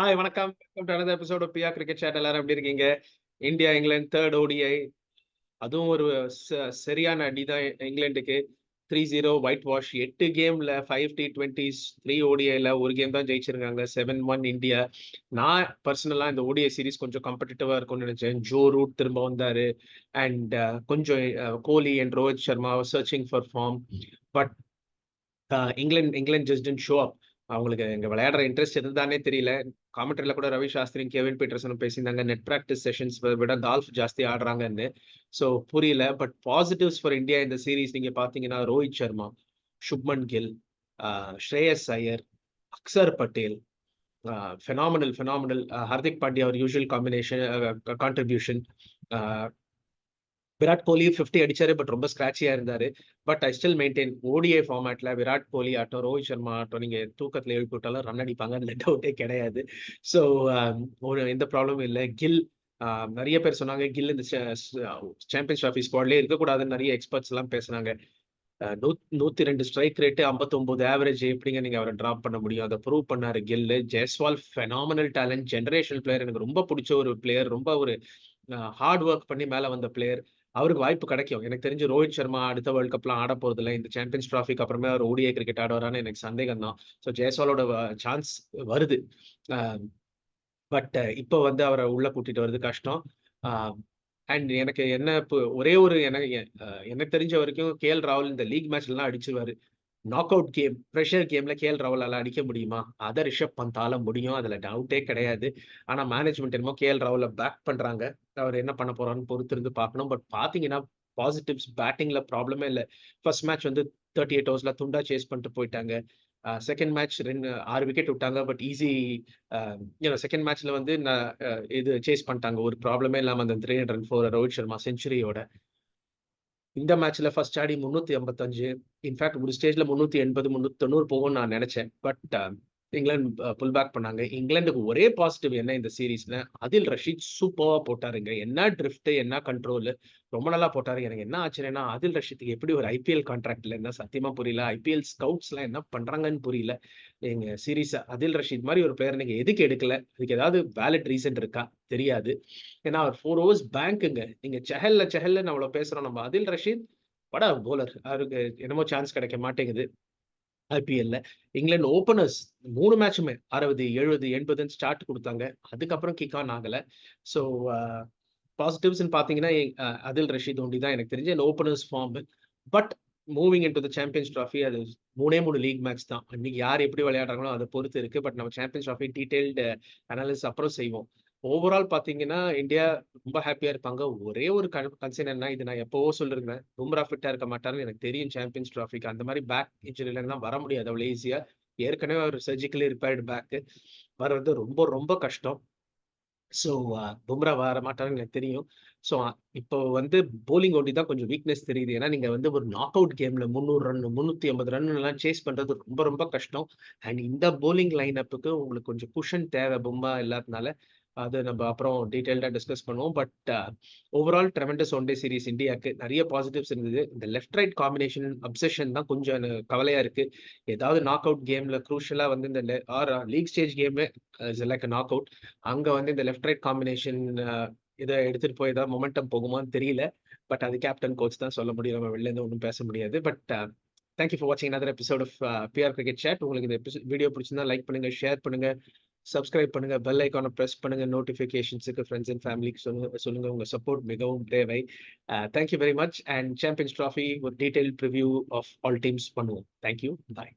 Hi வணக்கம். Welcome to another episode பியா cricket chat எல்லாரும் எப்படி இருக்கீங்க? இந்தியா இங்கிலாந்து தேர்ட் ஓடிஐ அதுவும் ஒரு ச- சரியான அடி தான் இங்கிலாந்துக்கு. த்ரீ ஜீரோ ஒயிட் வாஷ் எட்டு கேம்ல ஃபைவ் டி டுவெண்ட்டிஸ் த்ரீ ஓடிஐல ஒரு கேம் தான் ஜெயிச்சிருக்காங்க. செவன் ஒன் இந்தியா நான் பர்சனலா இந்த ஓடிஐ சீரிஸ் கொஞ்சம் காம்படிட்டிவா இருக்கும்னு நினைச்சேன். ஜோ ரூட் திரும்ப வந்தாரு. அண்ட் கொஞ்சம் Kohli and Rohit Sharma searching for form but England England just didn't show up அவங்களுக்கு இங்கே விளையாடுற இன்ட்ரெஸ்ட் எதுதானே தெரியல. காமெண்ட்ரியில் கூட ரவி சாஸ்திரியும் கெவின் பீட்டர்சனும் பேசியிருந்தாங்க. நெட் ப்ராக்டிஸ் செஷன்ஸ் விட கால்ஃப் ஜாஸ்தி ஆடுறாங்கன்னு. ஸோ புரியல. பட் பாசிட்டிவ்ஸ் ஃபார் இந்தியா இந்த சீரீஸ் நீங்கள் பார்த்தீங்கன்னா ரோஹித் சர்மா சுப்மன் கில் ஸ்ரேயஸ் ஐயர் அக்சர் பட்டேல் ஃபெனாமினல் ஃபெனாமினல் ஹர்திக் பாண்டியா ஒரு usual combination contribution Virat Kohli 50 அடிச்சாரு பட் ரொம்ப ஸ்கிராச்சியா இருந்தாரு. But I still maintain ODI ஃபார்மேட்ல Virat Kohli ஆட்டம் ரோஹித் சர்மா ஆட்டம் நீங்க தூக்கத்துல எழுப்பி விட்டாலும் ரன் அடிப்பாங்க அதுல டவுட்டே கிடையாது. ஸோ um, ஒரு எந்த ப்ராப்ளமும் இல்லை. கில் um, நிறைய பேர் சொன்னாங்க கில் இந்த சாம்பியன்ஸ் ட்ராஃபி ஸ்குவாட்லேயே இருக்கக்கூடாதுன்னு நிறைய எக்ஸ்பர்ட்ஸ் எல்லாம் பேசுனாங்க. நூத்தி ரெண்டு ஸ்ட்ரைக் ரேட்டு ஐம்பத்தொன்பது ஆவரேஜ் எப்படிங்க நீங்க அவரை டிராப் பண்ண முடியும்? அதை ப்ரூவ் பண்ணாரு Gill Jaiswal phenomenal talent generation player எனக்கு ரொம்ப பிடிச்ச ஒரு பிளேயர் ரொம்ப ஒரு ஹார்ட் ஒர்க் பண்ணி மேல வந்த பிளேயர் அவருக்கு வாய்ப்பு கிடைக்கும். எனக்கு தெரிஞ்சு ரோஹித் சர்மா அடுத்த வேர்ல்ட் கப்லாம் ஆட போறது இல்லை இந்த சாம்பியன்ஸ் ட்ராஃபிக்கு அப்புறமே அவர் ஓடிஐ கிரிக்கெட் ஆடுவாரான்னு எனக்கு சந்தேகம் தான். ஸோ ஜெயஸ்வாலோட சான்ஸ் வருது. பட் இப்போ வந்து அவரை உள்ள கூட்டிட்டு வர்றது கஷ்டம். அண்ட் எனக்கு என்ன இப்போ ஒரே ஒரு எனக்கு எனக்கு தெரிஞ்ச வரைக்கும் கே எல் ராகுல் இந்த லீக் மேட்ச்லாம் அடிச்சிருவாரு. நாக் அவுட் கேம் ப்ரெஷர் கேம்ல கேஎல் ராவலால அடிக்க முடியுமா? அதை ரிஷப் பந்தால முடியும். அதுல டவுட்டே கிடையாது. ஆனா மேனேஜ்மெண்ட் என்னமோ கேஎல் ராவல பேக் பண்றாங்க. அவர் என்ன பண்ண போறான்னு பொறுத்து இருந்து பார்க்கணும். பட் பாத்தீங்கன்னா பாசிட்டிவ்ஸ் பேட்டிங்ல ப்ராப்ளமே இல்லை. ஃபர்ஸ்ட் மேட்ச் வந்து தேர்ட்டி எயிட் ஹவர்ஸ்ல துண்டா சேஸ் பண்ணிட்டு போயிட்டாங்க. செகண்ட் மேட்ச் ரெண்டு ஆறு விக்கெட் விட்டாங்க. பட் ஈஸி செகண்ட் மேட்ச்ல வந்து நான் இது சேஸ் பண்ணிட்டாங்க. ஒரு ப்ராப்ளமே இல்லாமல் அந்த three hundred four Rohit Sharma செஞ்சுரியோட இந்த மேட்ச்ல ஃபர்ஸ்ட் ஆடி முன்னூத்தி எண்பத்தஞ்சு. இன்ஃபேக்ட் ஒரு ஸ்டேஜ்ல முன்னூத்தி எண்பது முன்னூத்தி தொண்ணூறு போகும்னு நான் நினைச்சேன். பட் இங்கிலாந்து புல் பேக் பண்ணாங்க. இங்கிலாந்துக்கு ஒரே பாசிட்டிவ் என்ன இந்த சீரீஸ்ல அதில் ரஷீத் சூப்பராக போட்டாருங்க. என்ன ட்ரிஃப்ட் என்ன கண்ட்ரோல் ரொம்ப நல்லா போட்டாரு. எனக்கு என்ன ஆச்சுன்னா அதில் ரஷீத்துக்கு எப்படி ஒரு ஐபிஎல் கான்ட்ராக்ட்ல என்ன சத்தியமா புரியல. ஐபிஎல் ஸ்கவுட்ஸ் எல்லாம் என்ன பண்றாங்கன்னு புரியல. எங்க சீரீஸ் அதில் ரஷீத் மாதிரி ஒரு பிளேயர் நீங்க எதுக்கு எடுக்கல? அதுக்கு ஏதாவது வேலிட் ரீசன் இருக்கா? தெரியாது. ஏன்னா அவர் ஃபோர் ஹவர்ஸ் பேங்க்குங்க நீங்க செஹல்ல செஹல்ல அவ்வளோ பேசுறோம். நம்ம அதில் ரஷீத் பட போலர் அவருக்கு என்னமோ சான்ஸ் கிடைக்க மாட்டேங்குது. ஐபிஎல்ல இங்கிலாந்து ஓப்பனர்ஸ் மூணு மேட்சுமே அறுபது எழுபது எண்பதுன்னு ஸ்டார்ட் கொடுத்தாங்க. அதுக்கப்புறம் கிக் ஆன் ஆகல. ஸோ பாசிட்டிவ்ஸ்னு பார்த்தீங்கன்னா அதில் ரஷீத் ஒண்டி தான் எனக்கு தெரிஞ்ச. இந்த openers form but moving in to the Champions Trophy அது மூணே மூணு லீக் மேட்ச் தான். அன்னைக்கு யார் எப்படி விளையாடுறாங்களோ அதை பொறுத்து இருக்கு. பட் நம்ம சாம்பியன்ஸ் ட்ராஃபி டீடைல்டு அனாலிசிஸ் அப்புறம் செய்வோம். ஓவரால் பார்த்தீங்கன்னா இந்தியா ரொம்ப ஹாப்பியாக இருப்பாங்க. ஒரே ஒரு கன்சர்ன் என்ன இது நான் எப்போவோ சொல்லிருந்தேன். பும்ரா ஃபிட்டாக இருக்க மாட்டாருன்னு எனக்கு தெரியும் சாம்பியன்ஸ் ட்ராஃபிக்கு அந்த மாதிரி பேக் இன்ஜுரியில தான் வர முடியாது. அவ்வளோ ஈஸியாக ஏற்கனவே ஒரு சர்ஜிக்கலி ரிப்பேர்டு பேக்கு வர்றது ரொம்ப ரொம்ப கஷ்டம். ஸோ பும்ரா வர மாட்டாருன்னு எனக்கு தெரியும். ஸோ இப்போ வந்து போலிங் ஓட்டி தான் கொஞ்சம் வீக்னஸ் தெரியுது. ஏன்னா நீங்கள் வந்து ஒரு நாக் அவுட் கேமில் முந்நூறு ரன் முந்நூற்றி ஐம்பது ரன் எல்லாம் சேஸ் பண்ணுறது ரொம்ப ரொம்ப கஷ்டம். அண்ட் இந்த போலிங் லைன் அப்புக்கு உங்களுக்கு கொஞ்சம் குஷன் தேவை பும்ரா இல்லாதனால அது நம்ம அப்புறம் டீட்டெயில்டா டிஸ்கஸ் பண்ணுவோம். But overall tremendous one day series இந்தியாவுக்கு நிறைய பாசிட்டிவ்ஸ் இருந்தது. இந்த லெஃப்ட் ரைட் காம்பினேஷன் அப்சஷன் தான் கொஞ்சம் கவலையா இருக்கு. ஏதாவது நாக் அவுட் கேம்ல குரூஷலா வந்து இந்த ஆர் லீக் ஸ்டேஜ் கேமே லைக் நாக் அவுட் அங்க வந்து இந்த லெஃப்ட் ரைட் காம்பினேஷன் இதை எடுத்துட்டு போய் ஏதாவது மொமெண்டம் போகுமான்னு தெரியல. பட் அது கேப்டன் கோச் தான் சொல்ல முடியும். நம்ம வெளில இருந்து ஒன்றும் பேச முடியாது. பட் தேங்க்யூ ஃபார் வாட்சிங் other episode of BR cricket chat உங்களுக்கு இந்த வீடியோ பிடிச்சிருந்தா லைக் பண்ணுங்க ஷேர் பண்ணுங்க. சப்ஸ்கிரைப் பண்ணுங்க பெல் ஐக்கானை ப்ரெஸ் பண்ணுங்க நோட்டிஃபிகேஷன்ஸுக்கு ஃப்ரெண்ட்ஸ் அண்ட் ஃபேமிலிக்கு சொல்லுங்க சொல்லுங்க. உங்க சப்போர்ட் மிகவும் தேவை. Thank you very much and Champions Trophy ஒரு detail preview of all teams பண்ணுவோம். Thank you bye